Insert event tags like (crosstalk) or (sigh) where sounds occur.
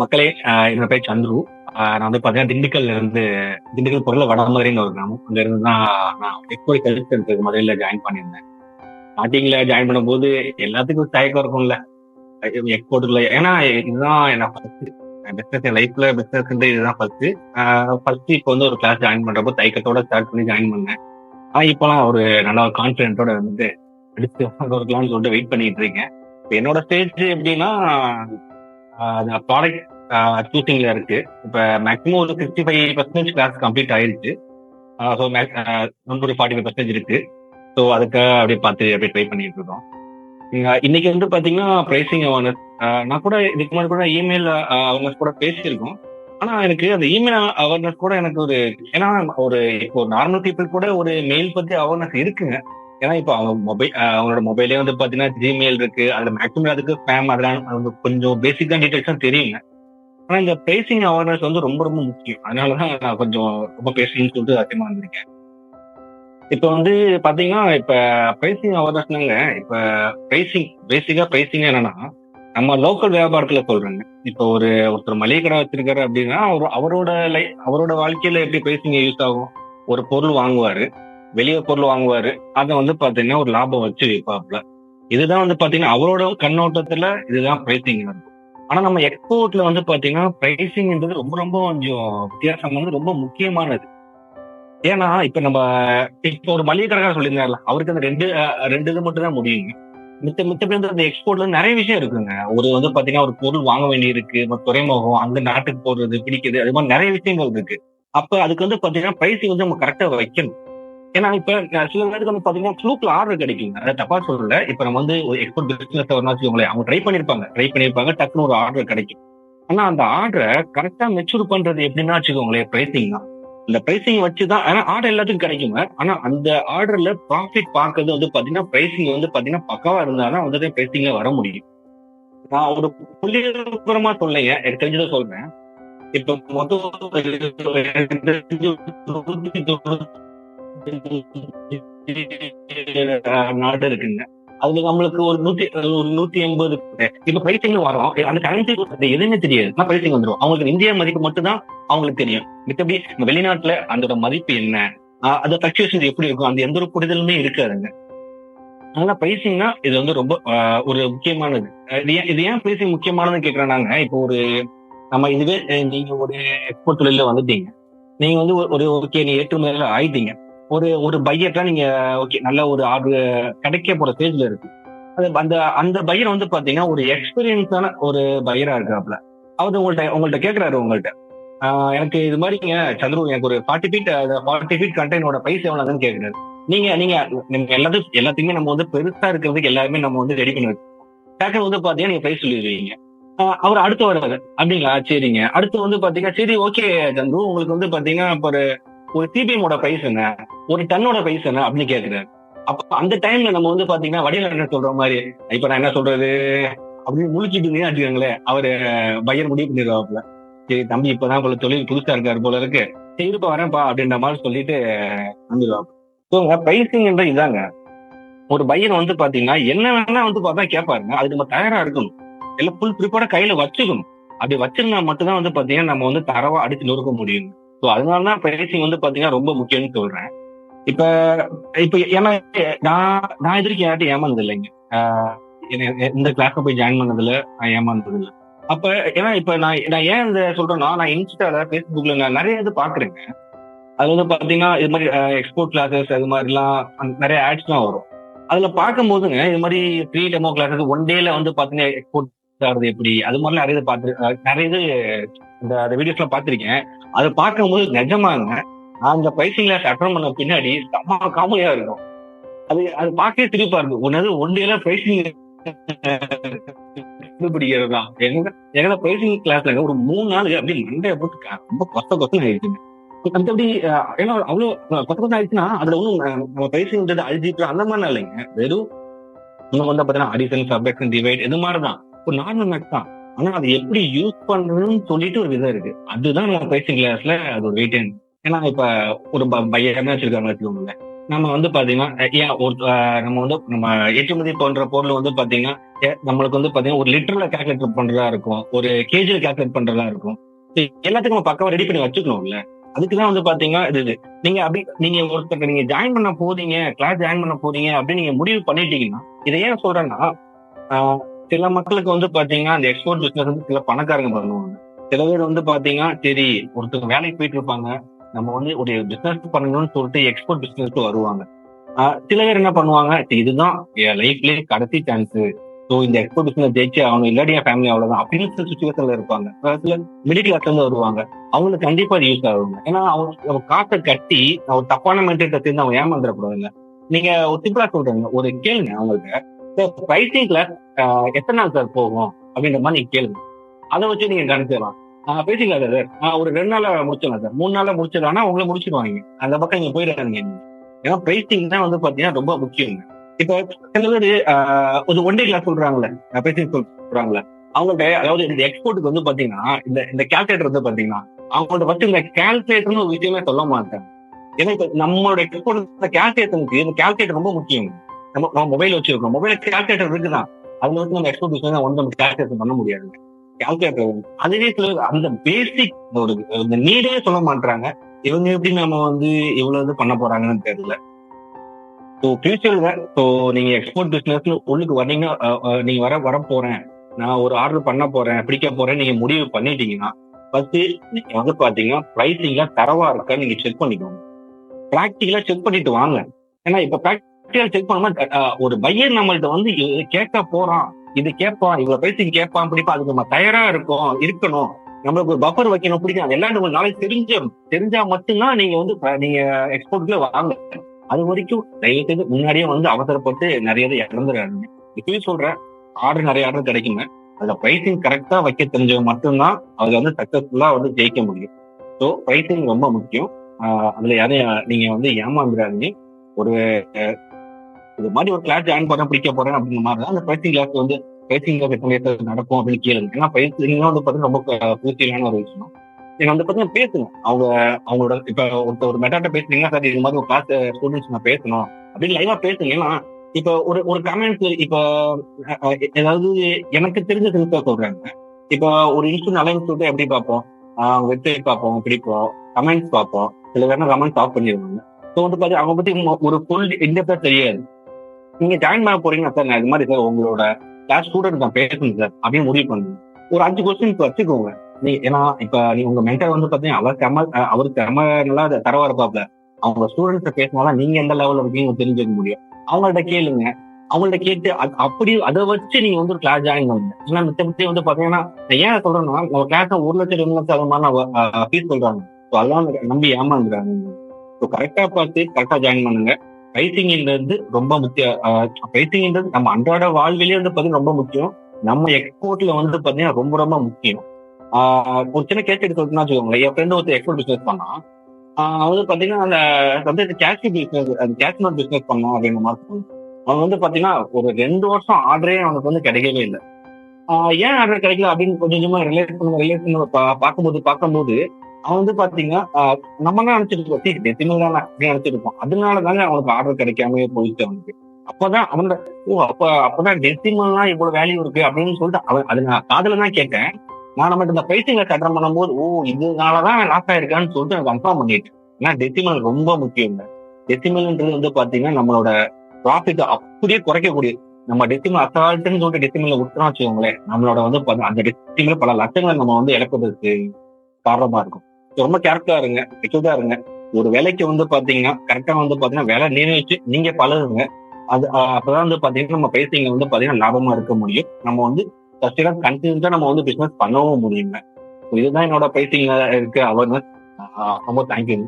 மக்களே என்னோட பேர் சந்துரு. ஆஹ் நான் வந்து பாத்தீங்கன்னா திண்டுக்கல்ல இருந்து திண்டுக்கல் பொருள் வடமதுரைன்னு ஒரு கிராமம். அங்க இருந்து தான் நான் எக்ஸ்போர்ட் கல்ச்சர் மதுரையில ஜாயின் பண்ணியிருந்தேன். ஸ்டார்டிங்ல ஜாயின் பண்ணும்போது எல்லாத்துக்கும் தயக்கம் இருக்கும்ல. எக்ஸ்போர்ட்டுக்குள்ள ஏன்னா இதுதான் என்ன ஃபர்ஸ்ட் என் லைஃப்ல பிசினஸ் இதுதான் ஃபர்ஸ்ட் ஃபர்ஸ்ட் இப்போ வந்து ஒரு கிளாஸ் ஜாயின் பண்றப்போ தயக்கத்தோட ஸ்டார்ட் பண்ணி ஜாயின் பண்ணேன். ஆனா இப்போலாம் ஒரு நல்ல ஒரு கான்பிடென்ட்டோட வந்து அடுத்து (laughs) ஒரு கிளாஸ் சொல்லிட்டு வெயிட் பண்ணிட்டு இருக்கேன். என்னோட ஸ்டேஜ் எப்படின்னா ப்ராடக்ட் சூசிங்ல இருக்கு. இப்ப மேக்ஸிமம் ஒரு sixty five percentage class complete ஆயிருச்சு ஸோ ஒரு ஃபார்ட்டி ஃபைவ் பர்சன்டேஜ் இருக்கு. ஸோ அதுக்கு அப்படியே பார்த்து அப்படியே ட்ரை பண்ணிட்டு இருக்கோம். இன்னைக்கு வந்து பாத்தீங்கன்னா பிரைசிங் அவேர்னஸ் நான் கூட இதுக்கு முன்னாடி கூட இமெயில் அவேர்னஸ் கூட பேசியிருக்கோம். ஆனா எனக்கு அந்த இமெயில் அவேர்னஸ் கூட எனக்கு ஒரு ஏன்னா ஒரு இப்போ நார்மல் பீப்புள் கூட ஒரு மெயில் பத்தி அவேர்னஸ் இருக்குங்க. ஏன்னா இப்போ அவங்க மொபைல் அவங்களோட மொபைலே வந்து பாத்தீங்கன்னா ஜிமெயில் இருக்கு. அதுல மேக்ஸிமம் அதுக்கு ஸ்பேம் அதெல்லாம் அவங்க கொஞ்சம் பேசிக்கான டீடைல்ஸ் தான் தெரியுங்க ஆனா இந்த பிரைசிங் அவேர்னஸ் வந்து ரொம்ப ரொம்ப முக்கியம். அதனாலதான் நான் கொஞ்சம் ரொம்ப பேசுறேன்னு சொல்லிட்டு அதிகமா வந்திருக்கேன் இப்ப வந்து பாத்தீங்கன்னா இப்ப பிரைசிங் அவேர்னஸ்னாங்க இப்ப பிரைசிங் பேசிக்கா பிரைசிங் என்னன்னா நம்ம லோக்கல் வியாபாரத்துல சொல்றாங்க. இப்போ ஒரு ஒருத்தர் மளிகை கடை வச்சிருக்காரு அப்படின்னா அவர் அவரோட லை அவரோட வாழ்க்கையில எப்படி பிரைசிங் யூஸ் ஆகும்? ஒரு பொருள் வாங்குவாரு. வெளியே பொருள் வாங்குவாரு. அதை வந்து பாத்தீங்கன்னா ஒரு லாபம் வச்சு விற்பாப்ல இதுதான் வந்து பாத்தீங்கன்னா அவரோட கண்ணோட்டத்துல இதுதான் பிரைசிங் இருக்கும். ஆனா நம்ம எக்ஸ்போர்ட்ல வந்து பாத்தீங்கன்னா பிரைசிங்ன்றது ரொம்ப ரொம்ப கொஞ்சம் வித்தியாசம் வந்து ரொம்ப முக்கியமானது. ஏன்னா இப்ப நம்ம இப்ப ஒரு மளிகை கடைக்கார சொல்லியிருந்தாருல அவருக்கு அந்த ரெண்டு ரெண்டு இது மட்டும் தான் முடியுங்க. மித்த மித்த பேர் அந்த எக்ஸ்போர்ட்ல நிறைய விஷயம் இருக்குங்க. ஒரு வந்து பாத்தீங்கன்னா ஒரு பொருள் வாங்க வேண்டி இருக்கு துறைமுகம் அங்க நாட்டுக்கு போடுறது பிடிக்குது அது மாதிரி நிறைய விஷயங்கள் இருக்கு. அப்ப அதுக்கு வந்து பாத்தீங்கன்னா பிரைசிங் வந்து நம்ம கரெக்டா வைக்கணும். ஏன்னா இப்ப சில நேரத்துக்கு வந்து பாத்தீங்கன்னா ஃப்ளூக்ல ஆர்டர் கிடைக்குங்க. அதை தப்பா சொல்லல. இப்ப நம்ம வந்து ஒரு எக்ஸ்போர்ட் பிசினஸ் வச்சுக்கோங்களேன் அவங்க ட்ரை பண்ணிருப்பாங்க. ட்ரை பண்ணிருப்பாங்க. டக்குனு ஒரு ஆர்டர் கிடைக்கும். ஆனா அந்த ஆர்டரை கரெக்டா மெச்சூர் பண்றது எப்படின்னா வச்சுக்கோங்களேன் பிரைசிங் தான். இந்த பிரைசிங் வச்சுதான் ஆனா ஆர்டர் எல்லாத்துக்கும் கிடைக்குங்க. ஆனா அந்த ஆர்டர்ல ப்ராஃபிட் பார்க்கறது வந்து பாத்தீங்கன்னா பிரைசிங் வந்து பாத்தீங்கன்னா பக்கவா இருந்தாதான் வந்து பிரைசிங்ல வர முடியும். நான் ஒரு புள்ளிபுறமா சொல்லைங்க எனக்கு தெரிஞ்சதை சொல்றேன். இப்ப மொத்தம் நாடு இருக்குங்க அதுல நம்மளுக்கு ஒரு நூத்தி ஒரு நூத்தி எண்பது இப்ப பிரைசிங் வரும் அந்த கரன்சி எதுவுமே தெரியாது நான் பிரைசிங் வந்துடும் அவங்களுக்கு இந்திய மதிப்பு மட்டும் தான் அவங்களுக்கு தெரியும் மித்தபடி வெளிநாட்டுல அதோட மதிப்பு என்ன அந்த பிளக்சுவேஷன் எப்படி இருக்கும் அந்த எந்த ஒரு புரிதலுமே இருக்காதுங்க அதனால பிரைசிங்னா இது வந்து ரொம்ப ஒரு முக்கியமானது இது ஏன் பிரைசிங் முக்கியமானதுன்னு கேக்குறாங்க இப்போ ஒரு நம்ம இதுவே நீங்க ஒரு எக்ஸ்போர்ட் தொழில வந்துட்டீங்க நீங்க வந்து ஒரு ஓகே நீ ஏற்றுமதியில ஆயிட்டீங்க ஒரு ஒரு பையர்ல நீங்க ஓகே நல்ல ஒரு ஆர்டர் கிடைக்க போற ஸ்டேஜ்ல இருக்கு. அது அந்த அந்த பையர் வந்து பாத்தீங்கன்னா ஒரு எக்ஸ்பீரியன்ஸான ஒரு பையரா இருக்காப்ல. அவர் உங்கள்ட்ட உங்கள்ட்ட கேட்கிறாரு உங்கள்ட்ட. எனக்கு இது மாதிரிங்க சந்துரு எனக்கு ஒரு ஃபார்ட்டி ஃபீட் ஃபார்ட்டி ஃபீட் கண்டெய்னோட பிரைஸ் எவ்வளவுன்னு கேட்குறாரு நீங்க நீங்க நீங்க எல்லாத்தையும் எல்லாத்தையுமே நம்ம வந்து பெருசா இருக்கிறதுக்கு எல்லாருமே நம்ம வந்து ரெடி பண்ணி டேக்கர் வந்து பாத்தீங்கன்னா நீங்க பிரைஸ் சொல்லிடுவீங்க. அவர் அடுத்து வர்றாரு. அப்படிங்களா? சரிங்க. அடுத்து வந்து பாத்தீங்கன்னா சரி ஓகே சந்துரு உங்களுக்கு வந்து பாத்தீங்கன்னா இப்போ ஒரு ஒரு சிபிஎம்மோட பிரைஸ் என்ன? ஒரு டன்னோட பிரைஸ் என்ன அப்படின்னு கேக்குறாரு. அப்ப அந்த டைம்ல நம்ம வந்து பாத்தீங்கன்னா வடிவல் என்ன சொல்ற மாதிரி இப்ப நான் என்ன சொல்றது? அப்படின்னு முழிச்சுட்டு அடிக்கிறாங்களே அவரு பையர் முடிவு பண்ணிடுவாப்ல சரி தம்பி இப்பதான் போல தொழில் புதுசா இருக்காரு போல இருக்கு. சரி இருப்ப வரேன்ப்பா அப்படின்ற மாதிரி சொல்லிட்டு வந்துடுவாங்க ஸோங்க பிரைசிங்ன்ற இதாங்க. ஒரு பையன் வந்து பாத்தீங்கன்னா என்ன வேணா வந்து பார்த்தா கேட்பாருங்க அது நம்ம தயாரா இருக்கணும். எல்லாம் ஃபுல் ப்ரிப்பேர்டா கையில வச்சுக்கணும். அப்படி வச்சிருந்தா மட்டும்தான் வந்து பாத்தீங்கன்னா நம்ம வந்து தரவா அடிச்சு நொறுக்க முடியும். ஸோ அதனாலதான் பிரைசிங் வந்து பாத்தீங்கன்னா ரொம்ப முக்கியம்னு சொல்றேன். இப்ப இப்ப ஏன்னா நான் நான் எதிர்க்க யார்ட்டும் ஏமாந்தது இல்லைங்க. இந்த கிளாஸ்ல போய் ஜாயின் பண்ணதுல நான் ஏமாந்தது இல்லை. அப்ப ஏன்னா இப்ப நான் நான் ஏன் இந்த சொல்றேன்னா நான் இன்ஸ்டால பேஸ்புக்ல நான் நிறைய இது பாக்குறேங்க. அது வந்து பாத்தீங்கன்னா இது மாதிரி எக்ஸ்போர்ட் கிளாஸஸ் அது மாதிரிலாம் நிறைய ஆட்ஸ்லாம் வரும். அதுல பார்க்கும்போதுங்க இது மாதிரி ப்ரீ டெமோ கிளாஸஸ் ஒன் டேல வந்து பாத்தீங்கன்னா எக்ஸ்போர்ட் ஆகுறது எப்படி? அது மாதிரிலாம் நிறைய இது பார்த்து நிறைய இது இந்த அந்த வீடியோஸ்லாம் பார்த்துருக்கேன் அதை பார்க்கும்போது நிஜமாங்க நான் அந்த பிரைசிங் கிளாஸ் அட்டன் பண்ண பின்னாடி செம்ம காமெடியா இருக்கும். அது அது பார்க்கவே திருப்பா இருக்கு ஒன்னது ஒன் டேல பிரைசிங் கண்டுபிடிக்கிறது? தான் எங்க எங்க பிரைசிங் கிளாஸ்ல ஒரு மூணு நாள் அப்படி மண்டைய போட்டு ரொம்ப கொத்த கொத்தம் ஆயிடுச்சுங்க மற்றபடி ஏன்னா அவ்வளவு கொத்த கொத்தம் ஆயிடுச்சுன்னா அதுல ஒன்றும் நம்ம பைசிங்ன்றது அழிஞ்சிட்டு அந்த மாதிரிலாம் இல்லைங்க. வெறும் இன்னும் வந்து பாத்தீங்கன்னா அடிஷன் சப்ஜெக்ட் டிவைட் இது மாதிரிதான். ஒரு நார்மல் மேக்ஸ் தான். ஆனா அதை எப்படி யூஸ் பண்ணணும்னு சொல்லிட்டு ஒரு விதம் இருக்கு. அதுதான் நம்ம பிரைசிங் கிளாஸ்ல அது ஒரு வெயிட் ஏன்னா இப்ப ஒரு பையன் வச்சிருக்காங்க வச்சுக்கோங்க நம்ம வந்து பாத்தீங்கன்னா ஏன் ஒரு நம்ம வந்து நம்ம ஏற்றுமதி போன்ற பொருள் வந்து பாத்தீங்கன்னா ஏ- நம்மளுக்கு வந்து பாத்தீங்கன்னா ஒரு லிட்டர்ல கால்குலேட் பண்றதா இருக்கும். ஒரு கேஜில கால்குலேட் பண்றதா இருக்கும். எல்லாத்துக்கும் நம்ம பக்கம் ரெடி பண்ணி வச்சுக்கணும்ல. அதுக்குதான் வந்து பாத்தீங்கன்னா இது இது. நீங்க அப்படி நீங்க ஒருத்தர் நீங்க ஜாயின் பண்ண போறீங்க கிளாஸ் ஜாயின் பண்ண போறீங்க அப்படின்னு நீங்க முடிவு பண்ணிட்டீங்கன்னா இதை ஏன் சொல்றேன்னா ஆஹ் சில மக்களுக்கு வந்து பாத்தீங்கன்னா அந்த எக்ஸ்போர்ட் பிசினஸ் வந்து சில பணக்காரங்க பண்ணுவாங்க. சில பேர் வந்து பாத்தீங்கன்னா சரி ஒருத்தர் வேலைக்கு போயிட்டு இருப்பாங்க நம்ம வந்து ஒரு பிசினஸ் பண்ணணும்னு சொல்லிட்டு எக்ஸ்போர்ட் பிசினஸ் வருவாங்க. சில பேர் என்ன பண்ணுவாங்க இதுதான் என் லைஃப்லயே கடைசி சான்ஸ் ஸோ இந்த எக்ஸ்போர்ட் பிசினஸ் ஜெயிச்சு ஆகணும். இல்லாட்டி என் ஃபேமிலி அவ்வளவுதான் அப்படின்னு சுச்சுவேஷன்ல இருப்பாங்க. சில மிடில் கிளாஸ்ல இருந்து வருவாங்க. அவங்களுக்கு கண்டிப்பா அது யூஸ் ஆகுங்க. ஏன்னா அவங்க அவங்க காசை கட்டி அவர் தப்பான மென்டேட்டை சேர்ந்து அவங்க ஏமாந்துடக்கூடாதுங்க. நீங்க ஒரு சிம்பிளா சொல்றீங்க. ஒரு கேளுங்க அவங்களுக்கு ரைட்டிங் கிளாஸ் எத்தனை நாள் சார் போகும்? அப்படின்ற மாதிரி நீங்க கேளுங்க. அதை வச்சு நீங்க கணிச்சிடலாம் பேசிக்கலாம் சார் ஆஹ் ஒரு ரெண்டு நாள முடிச்சிடலாம் சார் மூணு நாள முடிச்சிடலாம்னா உங்களை முடிச்சிடுவாங்க. அந்த பக்கம் நீங்க போயிடாதீங்க. ஏன்னா பிரைசிங் தான் வந்து பாத்தீங்கன்னா ரொம்ப முக்கியம். இப்போ சில பேர் ஒரு ஒன் டே கிளாஸ் சொல்றாங்களே பேசிங் சொல்றாங்களே அவங்கள்ட்ட அதாவது இந்த எக்ஸ்போர்ட்டுக்கு வந்து பாத்தீங்கன்னா இந்த இந்த கால்குலேட்டர் வந்து பாத்தீங்கன்னா அவங்கள்ட்ட ஃபர்ஸ்ட் இந்த கால்குலேட்டர்னு ஒரு விஷயமே சொல்ல மாட்டாங்க. ஏன்னா இப்ப நம்மளோட எக்ஸ்போர்ட் இந்த கால்குலேட்டருக்கு இந்த கால்குலேட்டர் ரொம்ப முக்கியம். நம்ம நம்ம மொபைல் வச்சிருக்கோம் மொபைல் கால்குலேட்டர் இருக்குதான். அதுல வந்து நம்ம எக்ஸ்போர்ட் ஒன்று வந்து நம்ம கால்குலேட்டர் பண்ண முடியாது. கால்குலேட்டர் அதுவே சில அந்த பேசிக் ஒரு இந்த நீடே சொல்ல மாட்டாங்க இவங்க எப்படி நம்ம வந்து இவ்வளவு இது பண்ண போறாங்கன்னு தெரியல. ஸோ ஃபியூச்சர்ல ஸோ நீங்க எக்ஸ்போர்ட் பிசினஸ் உள்ளுக்கு வர்றீங்கன்னா நீங்க வர வர போறேன். நான் ஒரு ஆர்டர் பண்ண போறேன் பிடிக்க போறேன் நீங்க முடிவு பண்ணிட்டீங்கன்னா ஃபர்ஸ்ட் நீங்க வந்து பாத்தீங்கன்னா பிரைசிங்ல தரவா இருக்கா நீங்க செக் பண்ணிக்கோங்க. ப்ராக்டிக்கலா செக் பண்ணிட்டு வாங்க. ஏன்னா இப்ப டீட்டெயில் செக் பண்ணும்போது ஒரு பையன் நம்மள்ட்ட வந்து கேட்க போறான். இது கேட்பான் இவ்வளவு பிரைசிங் கேட்பான் பிடிப்பா அதுக்கு நம்ம தயாரா இருக்கோம் இருக்கணும். நம்மளுக்கு ஒரு பஃபர் வைக்கணும் பிடிக்கும் அது எல்லாம் உங்களுக்கு நாளைக்கு தெரிஞ்ச தெரிஞ்சா மட்டும்தான் நீங்க வந்து நீங்க எக்ஸ்போர்ட்ல வாங்க. அது வரைக்கும் தயவுக்கு முன்னாடியே வந்து அவசரப்பட்டு நிறைய இதை இப்பயும் சொல்றேன் ஆர்டர் நிறைய ஆர்டர் கிடைக்குங்க. அதுல பிரைசிங் கரெக்டா வைக்க தெரிஞ்சவங்க மட்டும்தான் அதுல வந்து சக்சஸ்ஃபுல்லா வந்து ஜெயிக்க முடியும். ஸோ பிரைசிங் ரொம்ப முக்கியம். அதுல யாரையும் நீங்க வந்து ஏமாந்துடாதீங்க ஒரு இது மாதிரி ஒரு கிளாஸ் ஜாயின் பண்ண பிடிக்க போறேன் அப்படிங்கிற மாதிரி தான். அந்த பயிற்சி கிளாஸ் வந்து பயிற்சி கிளாஸ் எத்தனை நடக்கும் அப்படின்னு கேளுங்க ஏன்னா பிரைசிங் வந்து பாத்தீங்கன்னா ரொம்ப பூச்சியான ஒரு விஷயம். நீங்க வந்து பாத்தீங்கன்னா பேசுங்க. அவங்க அவங்களோட இப்ப ஒருத்த ஒரு மெட்டாட்ட பேசுறீங்கன்னா சார் இது மாதிரி ஒரு கிளாஸ் ஸ்டூடெண்ட்ஸ் நான் பேசணும். அப்படின்னு லைவா பேசுங்க. ஏன்னா இப்ப ஒரு ஒரு கமெண்ட்ஸ் இப்ப ஏதாவது எனக்கு தெரிஞ்ச சிம்பிளா சொல்றாங்க. இப்ப ஒரு இன்ஸ்டியூட் அலைன்ஸ் வந்து எப்படி பார்ப்போம்? வெப்சைட் பார்ப்போம் பிடிப்போம் கமெண்ட்ஸ் பார்ப்போம். சில பேர் கமெண்ட்ஸ் ஆஃப் பண்ணிடுவாங்க. ஸோ வந்து பாத்தீங்கன்னா அவங்க பத்தி ஒரு ஃபுல் இன்டெப்டா தெரியாது. நீங்க ஜாயின் பண்ண போறீங்கன்னா சார் நான் இது மாதிரி சார் உங்களோட கிளாஸ் ஸ்டூடெண்ட் நான் பேசணும் சார் அப்படின்னு முடிவு பண்ணுங்க ஒரு அஞ்சு கொஸ்டின் வச்சுக்கோங்க. நீ ஏன்னா இப்ப நீ உங்க மென்டர் வந்து பாத்தீங்கன்னா அவர் செம அவர் அவருக்கு செம நல்லா தரவா இருப்பாப்ல. அவங்க ஸ்டூடெண்ட்ஸ் பேசினாலும் நீங்க எந்த லெவல்ல இருக்கீங்க தெரிஞ்சுக்க முடியும். அவங்கள்ட்ட கேளுங்க. அவங்கள்ட்ட கேட்டு அது- அப்படி அதை வச்சு நீங்க வந்து ஒரு கிளாஸ் ஜாயின் பண்ணுங்க. ஏன்னா மித்தபடி வந்து பாத்தீங்கன்னா ஏன் சொல்றேன்னா நம்ம கிளாஸ் ஒரு லட்சம் ரெண்டு லட்சம் அது மாதிரி ஃபீஸ் சொல்றாங்க. ஸோ அதெல்லாம் நம்பி ஏமாந்துறாங்க ஸோ கரெக்டா பார்த்து கரெக்டா ஜாயின் பண்ணுங்க. பிரைசிங்ன்றது ரொம்ப முக்கியம் பிரைசிங்ன்றது நம்ம அன்றாட வாழ்விலேயே வந்து பாத்தீங்கன்னா ரொம்ப முக்கியம். நம்ம எக்ஸ்போர்ட்ல வந்து பாத்தீங்கன்னா ரொம்ப ரொம்ப முக்கியம். ஆஹ் ஒரு சின்ன கேஸ் எடுத்து வச்சுக்கோங்களேன் என் ஃப்ரெண்டு ஒருத்தர் எக்ஸ்போர்ட் பிசினஸ் பண்ணான். அவன் வந்து பாத்தீங்கன்னா அந்த வந்து கேஷ் பிசினஸ் அந்த கேஷ் பிசினஸ் பண்ணோம் அப்படின்ற மாதிரி அவன் வந்து பாத்தீங்கன்னா ஒரு ரெண்டு வருஷம் ஆர்டரே அவனுக்கு வந்து கிடைக்கவே இல்லை. ஏன் ஆர்டர் கிடைக்கல அப்படின்னு கொஞ்சம் கொஞ்சமா ரிலேட் பண்ண ரிலேட் பண்ண பார்க்கும்போது பார்க்கும்போது அவன் வந்து பாத்தீங்கன்னா நம்ம தான் நினைச்சிருக்கோம் சீ தானே அப்படின்னு நினைச்சிருப்போம் அதனால தானே அவனுக்கு ஆர்டர் கிடைக்காம போயிட்டு அவனுக்கு. அப்பதான் அவனோட ஓ அப்ப அப்பதான் டெசிமல்லாம் இவ்வளவு வேல்யூ இருக்கு அப்படின்னு சொல்லிட்டு அவன் அது நான் காதல தான் கேட்டேன். நான் நம்ம இந்த பிரைசிங் அட்டன் பண்ணும்போது ஓ இதனாலதான் லாஸ் ஆயிருக்கான்னு சொல்லிட்டு எனக்கு கன்ஃபார்ம் பண்ணிட்டேன். ஏன்னா டெசிமல் ரொம்ப முக்கியம் டெசிமல்ன்றது வந்து பாத்தீங்கன்னா நம்மளோட ப்ராஃபிட் அப்படியே குறைக்கக்கூடிய நம்ம டெசிமல் அசால்ட்டுன்னு சொல்லிட்டு டெசிமல்ல விட்டுறோம் வச்சுக்கோங்களேன். நம்மளோட வந்து அந்த டெசிமல் பல லட்சங்களை நம்ம வந்து இழப்பதற்கு காரணமா இருக்கும். ரொம்ப கேர்ஃபுல்லா இருங்க செக்யூர்டா இருங்க. ஒரு வேலைக்கு வந்து பாத்தீங்கன்னா கரெக்டா வந்து பாத்தீங்கன்னா வேலை நிர்ணயிச்சு நீங்க பழகுங்க. அது அப்பதான் வந்து பாத்தீங்கன்னா நம்ம பேசிங்க வந்து பாத்தீங்கன்னா லாபமா இருக்க முடியும். நம்ம வந்து சஸ்டீனா கண்டினியூஸா நம்ம வந்து பிசினஸ் பண்ணவும் முடியுங்க. இதுதான் என்னோட பேசிங்க இருக்க அவேர்னஸ் ரொம்ப தேங்க்யூ